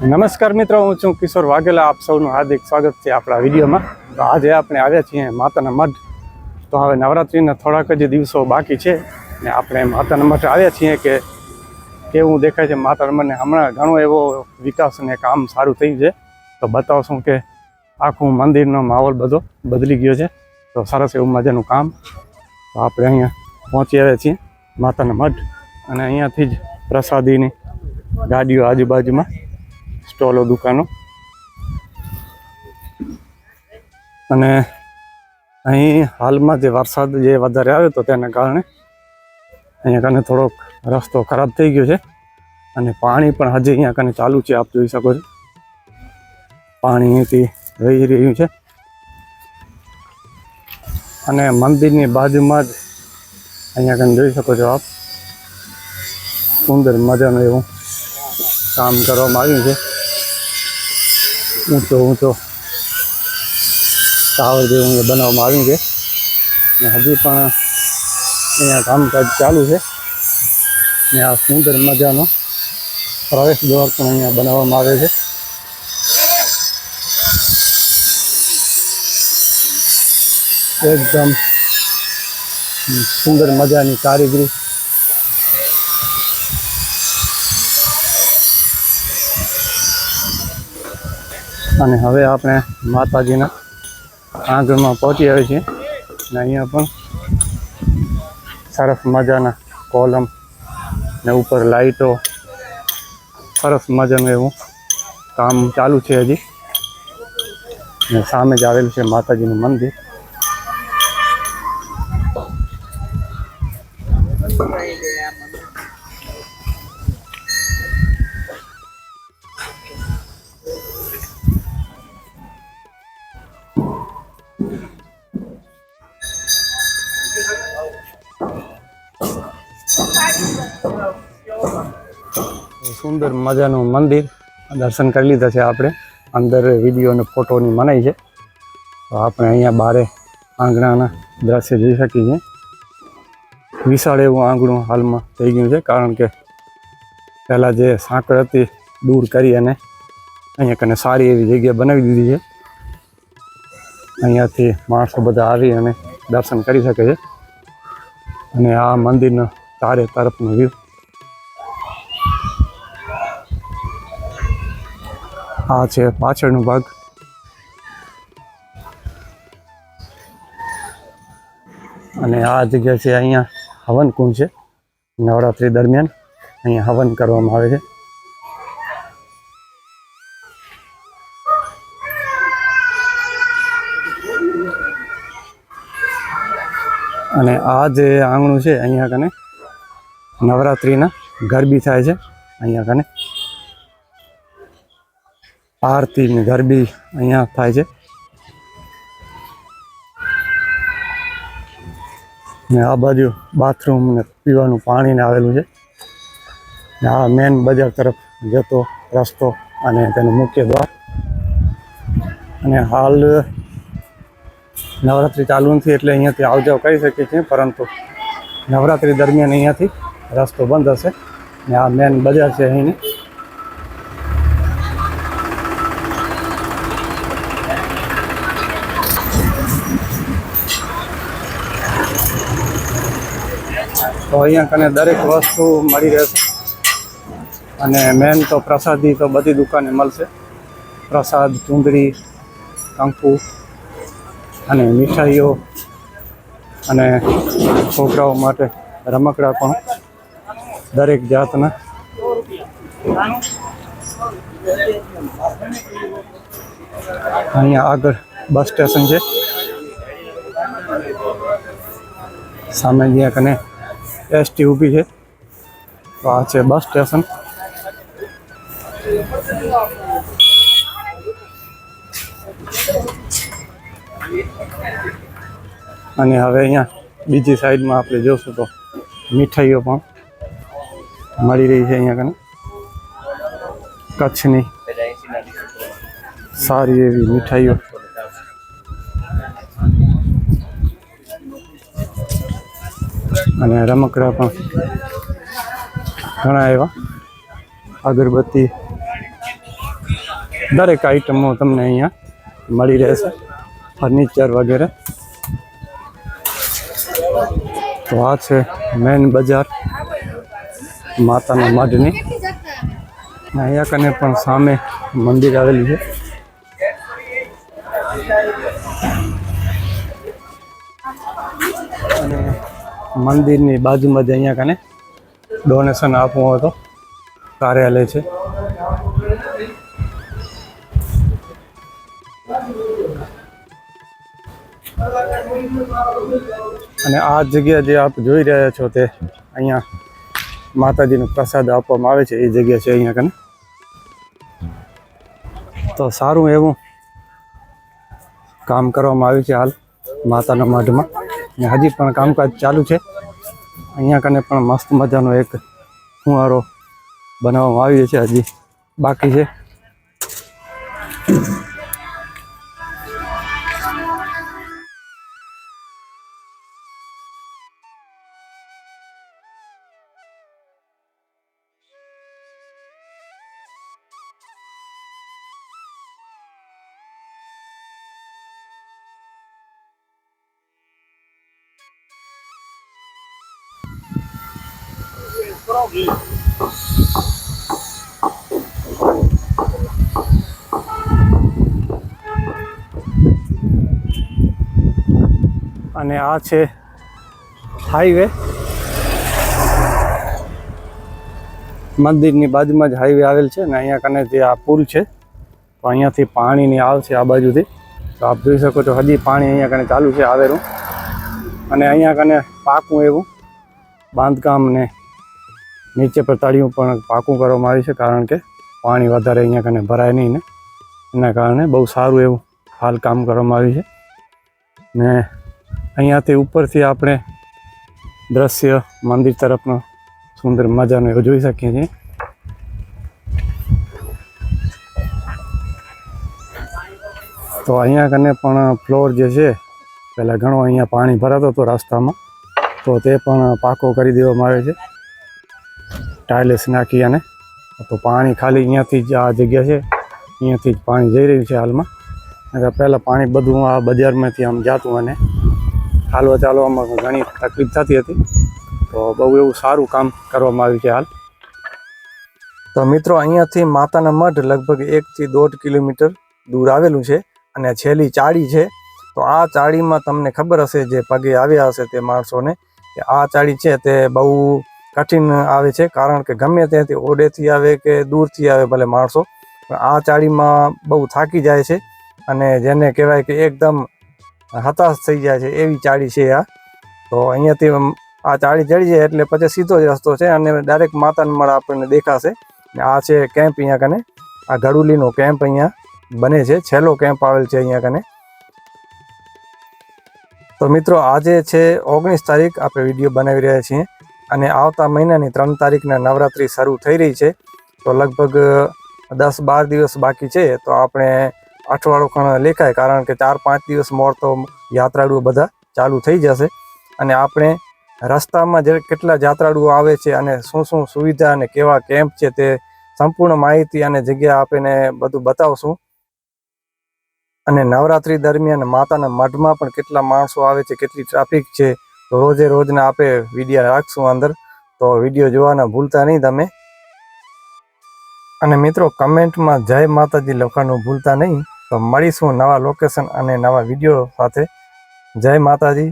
નમસ્કાર મિત્રો, હું છું કિશોર વાઘેલા. આપ સૌનું હાર્દિક સ્વાગત છે આપણા વિડીયોમાં. તો આજે આપણે આવ્યા છીએ માતાના મઢ. તો હવે નવરાત્રિના થોડાક જ દિવસો બાકી છે ને આપણે માતાના મઠ આવ્યા છીએ કે કેવું દેખાય છે માતાના મઢને. હમણાં ઘણો એવો વિકાસ અને કામ સારું થયું છે. તો બતાવશું કે આખું મંદિરનો માહોલ બધો બદલી ગયો છે. તો સરસ એવું મજાનું કામ. તો આપણે અહીંયા પહોંચી આવ્યા છીએ માતાના મઠ અને અહીંયાથી જ પ્રસાદીની ગાડીઓ આજુબાજુમાં સ્ટોલો, દુકાનો. અને અહીં હાલમાં જે વરસાદ જે વધારે આવ્યો હતો તેના કારણે અહીંયા કને થોડોક રસ્તો ખરાબ થઈ ગયો છે. અને પાણી પણ હજી અહીંયા કને ચાલુ છે, આપ જોઈ શકો છો. પાણી અહીંથી વહી રહ્યું છે. અને મંદિરની બાજુમાં જ અહીંયા કને જોઈ શકો છો આપ. સુંદર મજાનું એવું કામ કરવામાં આવ્યું છે. ઊંચો ઊંચો. ટાવર જેવું અહીંયા બનાવવામાં આવ્યું છે. ને હજી પણ અહીંયા કામકાજ ચાલુ છે. ને આ સુંદર મજાનો પ્રવેશ દ્વાર પણ અહીંયા બનાવવામાં આવે છે. એકદમ સુંદર મજાની કારીગરી અને હવે આપણે માતાજીના આંગણમાં પહોંચી આવ્યા છીએ. અને અહીંયા પણ સરસ મજાના કોલમ ને ઉપર લાઈટો. સરસ મજાનું એવું કામ ચાલુ છે હજી. ને સામે જ આવેલું છે માતાજીનું મંદિર. સુંદર મજાનું મંદિર દર્શન કરી લીધા છે આપણે. અંદર વીડિયો અને ફોટોની મનાઈ છે. તો આપણે અહીંયા બારે આંગણાના દ્રશ્ય જોઈ શકીએ છીએ. વિશાળ એવું આંગણું હાલમાં થઈ ગયું છે, કારણ કે પહેલાં જે સાંકળ હતી દૂર કરી અને અહીંયા કને સારી એવી જગ્યા બનાવી દીધી છે. અહીંયાથી માણસો બધા આવી અને દર્શન કરી શકે છે. અને આ મંદિરનો ચારે તરફનો વ્યૂ આ છે પાછળનો ભાગ. અને આ જગ્યા છે અહીંયા હવન કુંડ છે. નવરાત્રી દરમિયાન અહીંયા હવન કરવામાં આવે છે. અને આ જે આંગણું છે અહીંયા કને નવરાત્રિના ગરબી થાય છે અહીંયા કને. આરતી ને ગરબી અહીંયા થાય છે. ને આ બાજુ બાથરૂમ ને પીવાનું પાણી ને આવેલું છે. ને આ મેન બજાર તરફ જતો રસ્તો અને તેનું મુખ્ય દ્વાર. અને હાલ નવરાત્રિ ચાલુ નથી એટલે અહીંયાથી આવ જાવ કરી શકીએ છીએ, પરંતુ નવરાત્રિ દરમિયાન અહીંયાથી રસ્તો બંધ હશે. ને આ મેન બજાર છે અહીંની. તો અહીંયા કને દરેક વસ્તુ મળી રહેશે. અને મેન તો પ્રસાદી તો બધી દુકાને મળશે. પ્રસાદ ચૂંદડી કંકુ અને મીઠાઈઓ અને છોકરાઓ માટે રમકડા પણ દરેક જાતના. અહીંયા આગળ બસ સ્ટેશન છે. સામે જ્યાં કને એસટી ઊભી છે. તો આ છે બસ સ્ટેશન. અને હવે અહીંયા બીજી સાઈડમાં આપણે જોશું તો મીઠાઈઓ પણ મળી રહી છે અહીંયા કને. કચ્છની સારી એવી મીઠાઈઓ. અને રમકડા પણ ઘણા એવા. અગરબત્તી દરેક આઈટમો તમને અહીંયા મળી રહેશે. ફર્નિચર વગેરે. તો આ છે મેન બજાર. માતાના મઢની. અહીંયા કને પણ સામે મંદિર આવેલું છે. મંદિરની બાજુમાં જ અહીંયા કને ડોનેશન આપવું હોય તો કાર્યાલય છે. અને આ જગ્યા જે આપ જોઈ રહ્યા છો તે અહીંયા માતાજીનો પ્રસાદ આપવામાં આવે છે. એ જગ્યા છે અહીંયા કને. તો સારું એવું કામ કરવામાં આવ્યું છે હાલ માતાના મઢમાં. હજી પણ કામકાજ ચાલુ છે. અહીંયા કને પણ મસ્ત મજાનો એક ફુવારો બનાવવામાં આવ્યો છે હજી બાકી છે. અને આ છે હાઈવે મંદિરની બાજુમાં જ હાઈવે આવેલ છે અને અહીંયા કને જે આ પુલ છે, તો અહીંયાથી પાણીની આવ છે આ બાજુથી. તો આપ જોઈ શકો છો હજી પાણી અહીંયા કને ચાલુ છે, આવેલું. અને અહીંયા કને પાકું એવું, બાંધકામ ને નીચે પ્રતાળીયું પણ પાકું કરવામાં આવ્યું છે, કારણ કે પાણી વધારે અહીંયા કને ભરાય નહીં ને. એના કારણે બહુ સારું એવું હાલ કામ કરવામાં આવ્યું છે. ને અહીંયાથી ઉપરથી આપણે દ્રશ્ય મંદિર તરફનો સુંદર મજાનો એવું જોઈ શકીએ છીએ. તો અહીંયા કને પણ ફ્લોર જે છે, પહેલાં ઘણો અહીંયા પાણી ભરાતો હતો રસ્તામાં, તો તે પણ પાકો કરી દેવામાં આવે છે. ટાઇલ્સ નાખી અને તો પાણી ખાલી અહીંયાથી જ આ જગ્યા છે. અહીંયાથી જ પાણી જઈ રહ્યું છે હાલમાં. પહેલાં પાણી બધું આ બજારમાંથી આમ જાતું અને હાલવા ચાલવામાં ઘણી તકલીફ થતી હતી. તો બહુ એવું સારું કામ કરવામાં આવ્યું છે હાલ. તો મિત્રો, અહીંયાથી માતાના મઢ લગભગ એકથી દોઢ કિલોમીટર દૂર આવેલું છે અને છેલ્લી ચાળી છે. તો આ ચાળીમાં તમને ખબર હશે જે પગે આવ્યા હશે તે માણસોને, કે આ ચાળી છે તે બહુ કઠિન આવે છે, કારણ કે ગમે ત્યાંથી ઓડેથી આવે કે દૂરથી આવે ભલે માણસો આ ચાળીમાં બહુ થાકી જાય છે અને જેને કહેવાય કે એકદમ હતાશ થઈ જાય છે, એવી ચાળી છે આ. તો અહીંયાથી આ ચાળી ચડી જાય એટલે પછી સીધો જ રસ્તો છે અને ડાયરેક્ટ માતાને મળ આપણને દેખાશે. આ છે કેમ્પ અહીંયા કને, આ ગડુલીનો કેમ્પ અહીંયા બને છે, છેલ્લો કેમ્પ આવેલ છે અહીંયા કને. તો મિત્રો આજે છે ઓગણીસ તારીખ, આપણે વીડિયો બનાવી રહ્યા છીએ. અને આવતા મહિનાની ત્રણ તારીખના નવરાત્રિ શરૂ થઈ રહી છે, તો લગભગ દસ બાર દિવસ બાકી છે, તો આપણે અઠવાડિયું ખણ લેખાય, કારણ કે ચાર પાંચ દિવસ મોર તો યાત્રાળુઓ બધા ચાલુ થઈ જશે. અને આપણે રસ્તામાં જે કેટલા યાત્રાળુઓ આવે છે અને શું શું સુવિધા અને કેવા કેમ્પ છે તે સંપૂર્ણ માહિતી અને જગ્યા આપીને બધું બતાવશું. અને નવરાત્રી દરમિયાન માતાના મઢમાં પણ કેટલા માણસો આવે છે, કેટલી ટ્રાફિક છે તો રોજે રોજના આપે વિડીયા રાખશું અંદર. તો વીડિયો જોવાના ભૂલતા નહીં તમે. અને મિત્રો, કમેન્ટમાં જય માતાજી લખવાનું ભૂલતા નહીં. તો મળીશું નવા લોકેશન અને નવા વીડિયો સાથે. જય માતાજી.